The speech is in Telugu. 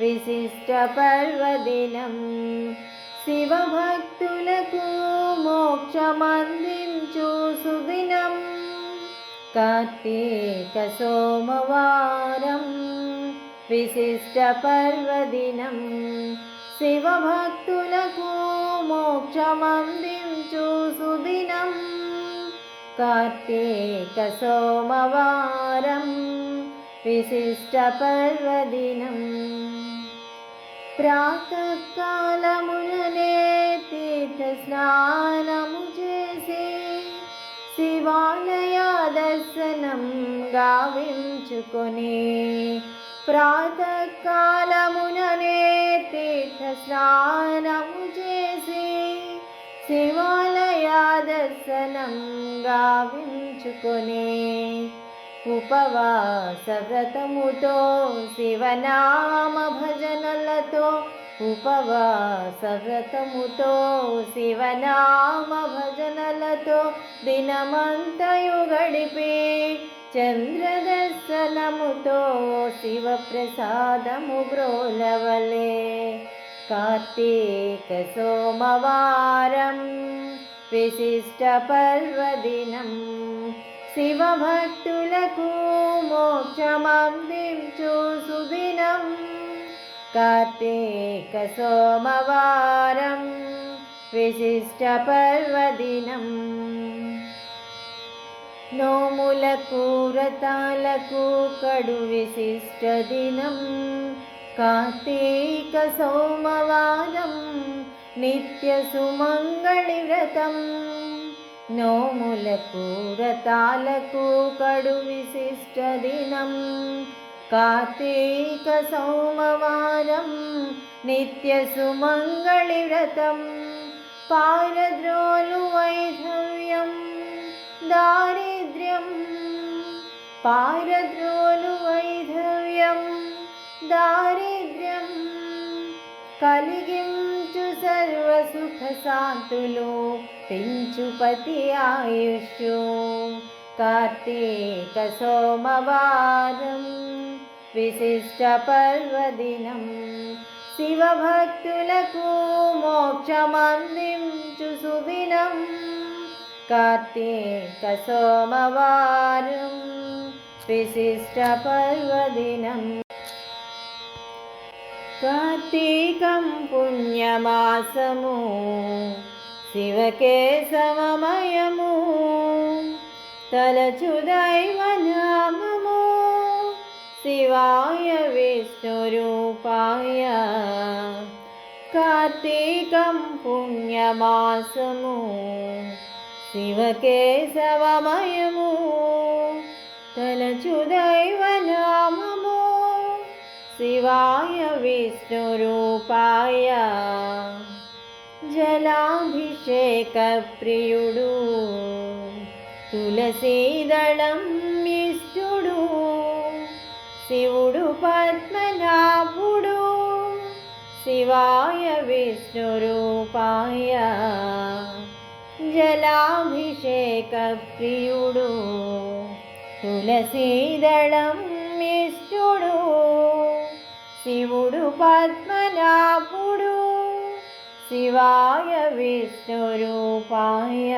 సోమవారం విశిష్టపర్వదినం శివభక్తులకు మోక్షమందించు సుదినం. కార్తీక సోమవారం. విశిష్టపర్వదినం శివభక్తులకు మోక్షమందించు సుదినం. కార్తీక సోమవారం. విశిష్టపర్వదినం ప్రాతకాలముననే తీర్థ స్నానము చేసి శివాలయ దర్శనం గావించుకొని ప్రాతకాలముననే తీర్థ స్నానము చేసి శివాలయ దర్శనం గావించుకొని ఉపవాసవ్రతముతో శివనామ భజనలతో ఉపవాసవ్రతముతో శివనామ భజనలతో దినమంతయు గడిపి చంద్రదర్శనముతో శివప్రసాదము బ్రోలవలే కార్తీక సోమవారం విశిష్ట పర్వదినం శివభక్తులకు మోక్షమందించు సుదినం. కార్తీక సోమవారం విశిష్ట పర్వదినం. నోములకు వ్రతాలకు కడు విశిష్ట దినం. కార్తీక సోమవారం నిత్య సుమంగళి వ్రతం. నోములకు వ్రతాలకు కడు విశిష్ట దినం. కార్తీక సోమవారం నిత్య సుమంగళి వ్రతం. పారద్రోలు వైధవ్యం దారిద్ర్యం. పారద్రోలు వైధవ్యం దారిద్ర్యం. కలిగించు సర్వసుఖ శాంతులు పెంచుపతి ఆయుష్ కార్తీక సోమవారం విశిష్ట పర్వదినం శివభక్తులకు మోక్షమందించు సుదినం కార్తీక సోమవారం విశిష్ట పర్వదినం కార్తీకం పుణ్యమాసము శివకేశవమయము తలచు దైవనామము శివాయ విష్ణురూపాయ కార్తీకం పుణ్యమాసము శివకేశవమయము తలచు దైవనామము శివాయ విష్ణురూపాయ జలాభిషేక ప్రియుడు తులసీదళం ఇష్టుడు. శివుడు పద్మనాభుడు. శివాయ విష్ణురూపాయ జలాభిషేక ప్రియుడు తులసీదళం ఇష్టుడు. శివుడు పద్మనాభుడు. శివాయ విష్ణురూపాయ